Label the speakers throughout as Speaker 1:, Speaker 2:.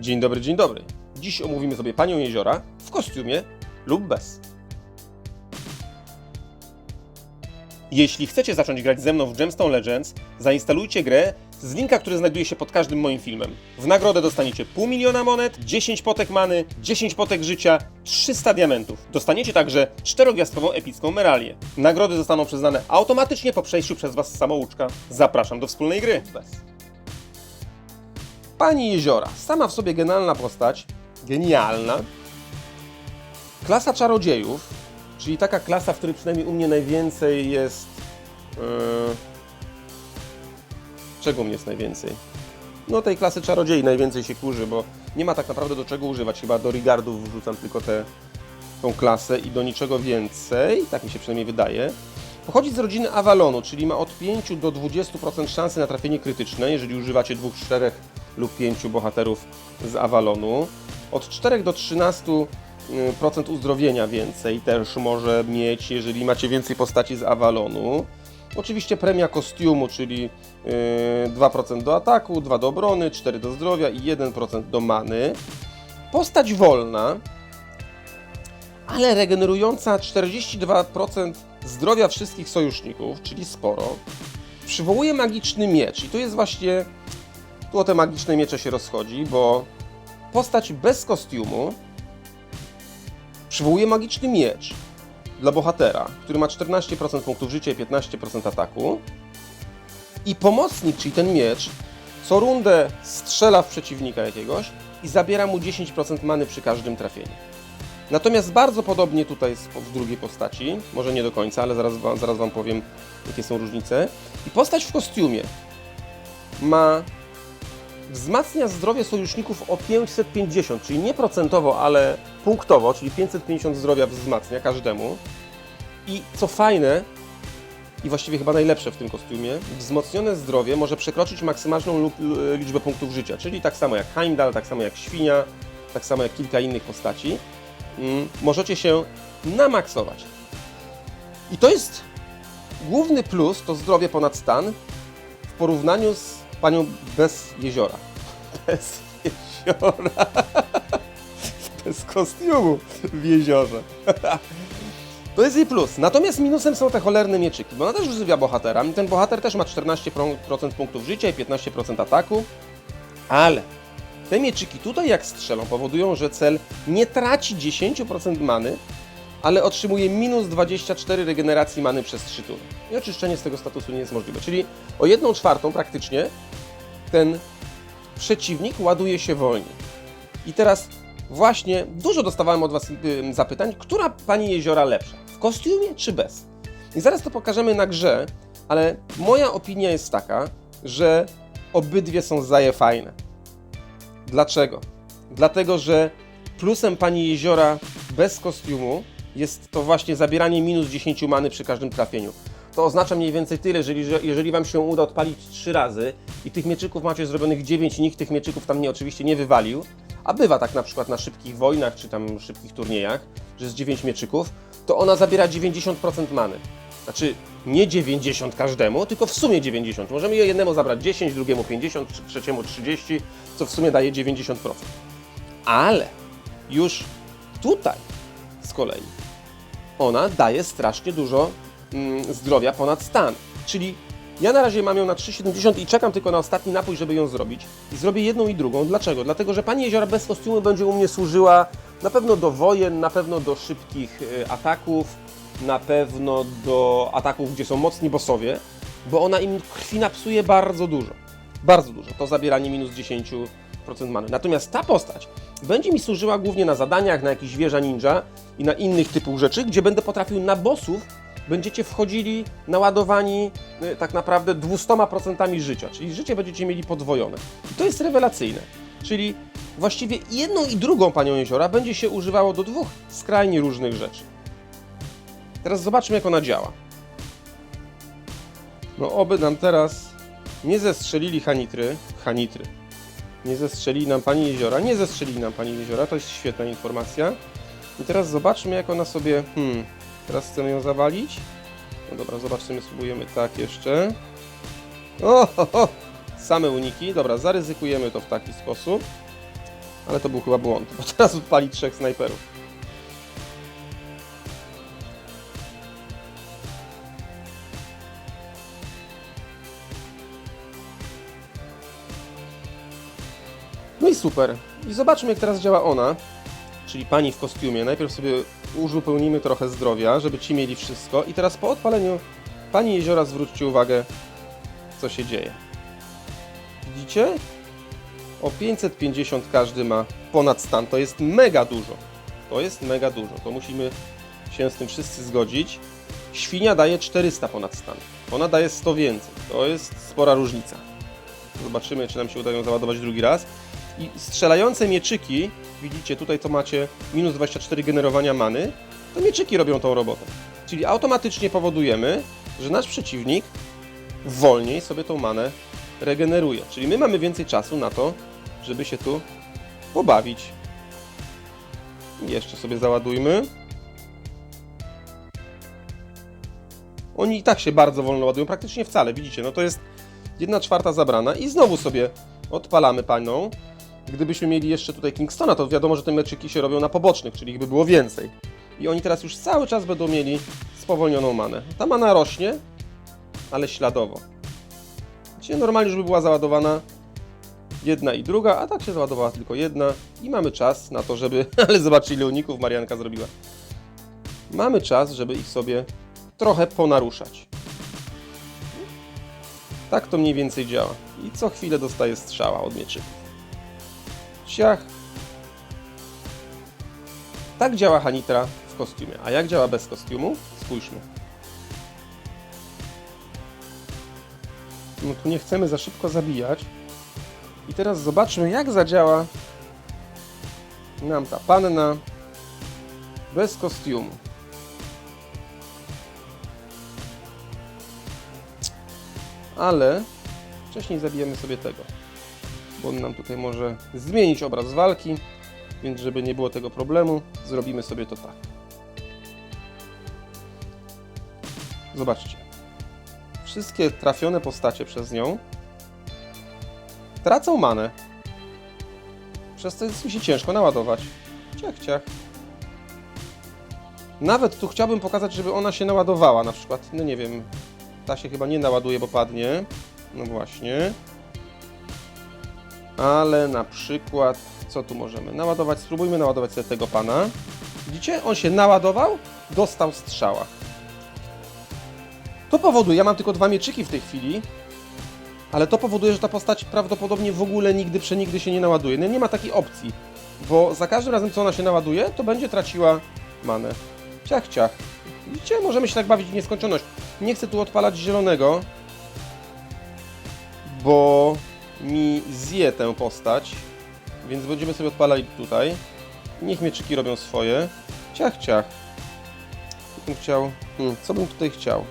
Speaker 1: Dzień dobry, dzień dobry. Dziś omówimy sobie Panią Jeziora w kostiumie lub bez. Jeśli chcecie zacząć grać ze mną w Gemstone Legends, zainstalujcie grę z linka, który znajduje się pod każdym moim filmem. W nagrodę dostaniecie pół miliona monet, 10 potek many, 10 potek życia, 300 diamentów. Dostaniecie także czterogwiazdkową epicką meralię. Nagrody zostaną przyznane automatycznie po przejściu przez Was samouczka. Zapraszam do wspólnej gry. Bez. Pani Jeziora, sama w sobie genialna postać, genialna. Klasa czarodziejów, czyli taka klasa, w której przynajmniej u mnie najwięcej jest. Yy... Czego mnie jest najwięcej? No tej klasy czarodziei najwięcej się kurzy, bo nie ma tak naprawdę do czego używać. Chyba do Rigardów wrzucam tylko tę klasę i do niczego więcej, tak mi się przynajmniej wydaje. Pochodzi z rodziny Avalonu, czyli ma od 5 do 20% szansy na trafienie krytyczne, jeżeli używacie dwóch, czterech lub pięciu bohaterów z Avalonu. Od 4 do 13% uzdrowienia więcej też może mieć, jeżeli macie więcej postaci z Avalonu. Oczywiście premia kostiumu, czyli yy, 2% do ataku, 2 do obrony, 4 do zdrowia i 1% do many. Postać wolna, ale regenerująca 42% zdrowia wszystkich sojuszników, czyli sporo. Przywołuje magiczny miecz i tu jest właśnie, tu o te magiczne miecze się rozchodzi, bo postać bez kostiumu przywołuje magiczny miecz dla bohatera, który ma 14% punktów życia i 15% ataku. I pomocnik, czyli ten miecz, co rundę strzela w przeciwnika jakiegoś i zabiera mu 10% many przy każdym trafieniu. Natomiast bardzo podobnie tutaj jest w drugiej postaci, może nie do końca, ale zaraz, zaraz Wam powiem, jakie są różnice. I postać w kostiumie ma wzmacnia zdrowie sojuszników o 550, czyli nie procentowo, ale punktowo, czyli 550 zdrowia wzmacnia każdemu. I co fajne, i właściwie chyba najlepsze w tym kostiumie, wzmocnione zdrowie może przekroczyć maksymalną liczbę punktów życia, czyli tak samo jak Heimdall, tak samo jak Świnia, tak samo jak kilka innych postaci. Mm, możecie się namaksować. I to jest główny plus, to zdrowie ponad stan w porównaniu z panią bez jeziora. Bez jeziora. Bez kostiumu w jeziorze. To jest jej plus. Natomiast minusem są te cholerne mieczyki, bo ona też używia bohatera. Ten bohater też ma 14% punktów życia i 15% ataku. Ale te mieczyki tutaj jak strzelą powodują, że cel nie traci 10% many, ale otrzymuje minus 24 regeneracji many przez 3 tury. I oczyszczenie z tego statusu nie jest możliwe. Czyli o 1 czwartą praktycznie ten przeciwnik ładuje się wolniej. I teraz właśnie dużo dostawałem od Was zapytań, która Pani Jeziora lepsza? W kostiumie czy bez? I zaraz to pokażemy na grze, ale moja opinia jest taka, że obydwie są zaje fajne. Dlaczego? Dlatego, że plusem Pani Jeziora bez kostiumu jest to właśnie zabieranie minus 10 many przy każdym trafieniu. To oznacza mniej więcej tyle, jeżeli, że jeżeli Wam się uda odpalić 3 razy i tych mieczyków macie zrobionych 9 i nikt tych mieczyków tam nie, oczywiście nie wywalił, a bywa tak na przykład na szybkich wojnach czy tam szybkich turniejach, że jest 9 mieczyków, to ona zabiera 90% many. Znaczy nie 90 każdemu, tylko w sumie 90. Możemy je jednemu zabrać 10, drugiemu 50, tr- trzeciemu 30, co w sumie daje 90%. Ale już tutaj z kolei ona daje strasznie dużo zdrowia ponad stan. Czyli ja na razie mam ją na 3,70 i czekam tylko na ostatni napój, żeby ją zrobić. I zrobię jedną i drugą. Dlaczego? Dlatego, że Pani Jeziora bez kostiumu będzie u mnie służyła na pewno do wojen, na pewno do szybkich y, ataków, na pewno do ataków, gdzie są mocni bossowie, bo ona im krwi napsuje bardzo dużo. Bardzo dużo. To zabieranie minus 10% many. Natomiast ta postać będzie mi służyła głównie na zadaniach, na jakichś wieża ninja i na innych typów rzeczy, gdzie będę potrafił na bossów będziecie wchodzili naładowani y, tak naprawdę 200% życia, czyli życie będziecie mieli podwojone. I to jest rewelacyjne. Czyli właściwie jedną i drugą panią jeziora będzie się używało do dwóch skrajnie różnych rzeczy. Teraz zobaczmy, jak ona działa. No, oby nam teraz nie zestrzelili hanitry. Hanitry. Nie zestrzelili nam pani jeziora. Nie zestrzelili nam pani jeziora. To jest świetna informacja. I teraz zobaczmy, jak ona sobie. Hmm. Teraz chcemy ją zawalić. No dobra, zobaczymy, spróbujemy tak jeszcze. O, ho, ho. Same uniki. Dobra, zaryzykujemy to w taki sposób. Ale to był chyba błąd, bo teraz odpali trzech snajperów. No i super. I zobaczmy, jak teraz działa ona, czyli pani w kostiumie. Najpierw sobie uzupełnimy trochę zdrowia, żeby ci mieli wszystko. I teraz po odpaleniu pani jeziora zwróćcie uwagę, co się dzieje. Widzicie? O 550 każdy ma ponad stan. To jest mega dużo. To jest mega dużo. To musimy się z tym wszyscy zgodzić. Świnia daje 400 ponad stan. Ona daje 100 więcej. To jest spora różnica. Zobaczymy, czy nam się uda ją załadować drugi raz. I strzelające mieczyki, widzicie tutaj to macie minus 24 generowania many, to mieczyki robią tą robotę. Czyli automatycznie powodujemy, że nasz przeciwnik wolniej sobie tą manę regeneruje. Czyli my mamy więcej czasu na to, żeby się tu pobawić. Jeszcze sobie załadujmy. Oni i tak się bardzo wolno ładują, praktycznie wcale, widzicie, no to jest jedna czwarta zabrana i znowu sobie odpalamy panią. Gdybyśmy mieli jeszcze tutaj Kingstona, to wiadomo, że te meczyki się robią na pobocznych, czyli ich by było więcej. I oni teraz już cały czas będą mieli spowolnioną manę. Ta mana rośnie, ale śladowo. Dzisiaj normalnie już by była załadowana jedna i druga, a tak się załadowała tylko jedna i mamy czas na to, żeby... Ale zobaczcie ile uników Marianka zrobiła. Mamy czas, żeby ich sobie trochę ponaruszać. Tak to mniej więcej działa. I co chwilę dostaje strzała od mieczyków. Ciach. Tak działa Hanitra w kostiumie. A jak działa bez kostiumu? Spójrzmy. No tu nie chcemy za szybko zabijać. I teraz zobaczmy, jak zadziała nam ta panna bez kostiumu. Ale wcześniej zabijemy sobie tego, bo on nam tutaj może zmienić obraz walki, więc żeby nie było tego problemu, zrobimy sobie to tak. Zobaczcie. Wszystkie trafione postacie przez nią tracą manę. Przez to jest mi się ciężko naładować. Ciach, ciach. Nawet tu chciałbym pokazać, żeby ona się naładowała. Na przykład, no nie wiem, ta się chyba nie naładuje, bo padnie. No właśnie. Ale na przykład, co tu możemy naładować? Spróbujmy naładować sobie tego pana. Widzicie? On się naładował, dostał strzała. To powoduje, ja mam tylko dwa mieczyki w tej chwili, ale to powoduje, że ta postać prawdopodobnie w ogóle nigdy przenigdy się nie naładuje. No nie ma takiej opcji, bo za każdym razem, co ona się naładuje, to będzie traciła manę. Ciach, ciach. Widzicie? Możemy się tak bawić w nieskończoność. Nie chcę tu odpalać zielonego, bo mi zje tę postać, więc będziemy sobie odpalali tutaj. Niech mieczyki robią swoje. Ciach, ciach. Bym chciał? Hmm, co bym tutaj chciał?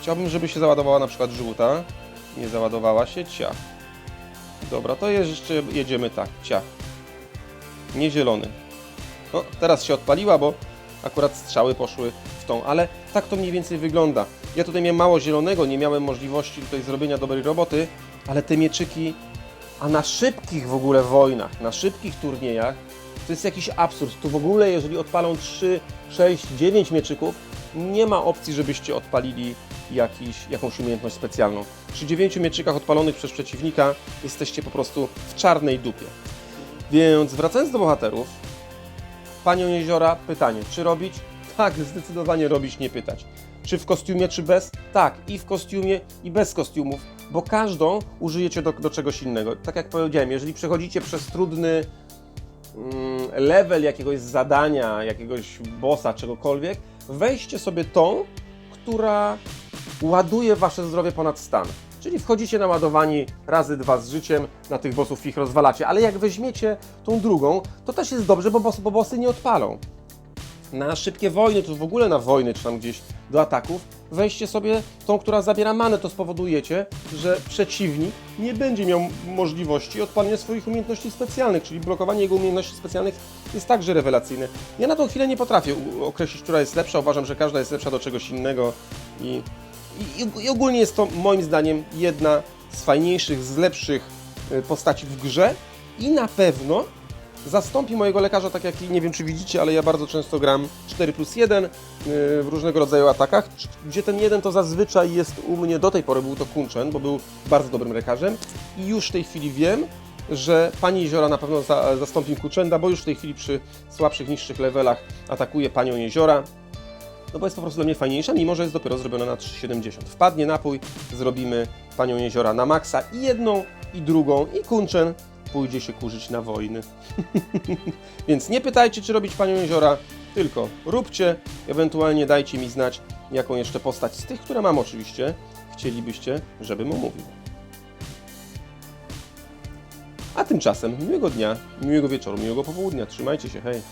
Speaker 1: Chciałbym, żeby się załadowała na przykład żółta. Nie załadowała się, ciach. Dobra, to jeszcze jedziemy tak, ciach. Nie zielony. No, teraz się odpaliła, bo akurat strzały poszły w tą, ale tak to mniej więcej wygląda. Ja tutaj miałem mało zielonego, nie miałem możliwości tutaj zrobienia dobrej roboty, ale te mieczyki, a na szybkich w ogóle wojnach, na szybkich turniejach, to jest jakiś absurd. Tu w ogóle, jeżeli odpalą 3, 6, 9 mieczyków, nie ma opcji, żebyście odpalili jakiś, jakąś umiejętność specjalną. Przy 9 mieczykach odpalonych przez przeciwnika jesteście po prostu w czarnej dupie. Więc wracając do bohaterów, Panią Jeziora, pytanie, czy robić? Tak, zdecydowanie robić, nie pytać. Czy w kostiumie, czy bez? Tak, i w kostiumie, i bez kostiumów, bo każdą użyjecie do, do czegoś innego. Tak jak powiedziałem, jeżeli przechodzicie przez trudny mm, level jakiegoś zadania, jakiegoś bossa, czegokolwiek, weźcie sobie tą, która ładuje wasze zdrowie ponad stan. Czyli wchodzicie naładowani razy dwa z życiem, na tych bossów ich rozwalacie, ale jak weźmiecie tą drugą, to też jest dobrze, bo, boss, bo bossy nie odpalą. Na szybkie wojny, czy w ogóle na wojny, czy tam gdzieś do ataków, weźcie sobie tą, która zabiera manę, to spowodujecie, że przeciwnik nie będzie miał możliwości odpalenia swoich umiejętności specjalnych, czyli blokowanie jego umiejętności specjalnych jest także rewelacyjne. Ja na tą chwilę nie potrafię określić, która jest lepsza, uważam, że każda jest lepsza do czegoś innego i i, I ogólnie jest to moim zdaniem jedna z fajniejszych, z lepszych y, postaci w grze, i na pewno zastąpi mojego lekarza, tak jak nie wiem czy widzicie, ale ja bardzo często gram 4 plus 1 yy, w różnego rodzaju atakach, gdzie ten jeden to zazwyczaj jest u mnie, do tej pory był to Kunchen, bo był bardzo dobrym lekarzem i już w tej chwili wiem, że Pani Jeziora na pewno za, zastąpi Kuczenda, bo już w tej chwili przy słabszych, niższych levelach atakuje Panią Jeziora, no bo jest po prostu dla mnie fajniejsza, mimo że jest dopiero zrobiona na 3,70. Wpadnie napój, zrobimy Panią Jeziora na maksa i jedną, i drugą, i Kunchen pójdzie się kurzyć na wojny. Więc nie pytajcie, czy robić Panią Jeziora, tylko róbcie, ewentualnie dajcie mi znać, jaką jeszcze postać z tych, które mam oczywiście, chcielibyście, żebym omówił. A tymczasem miłego dnia, miłego wieczoru, miłego popołudnia. Trzymajcie się, hej!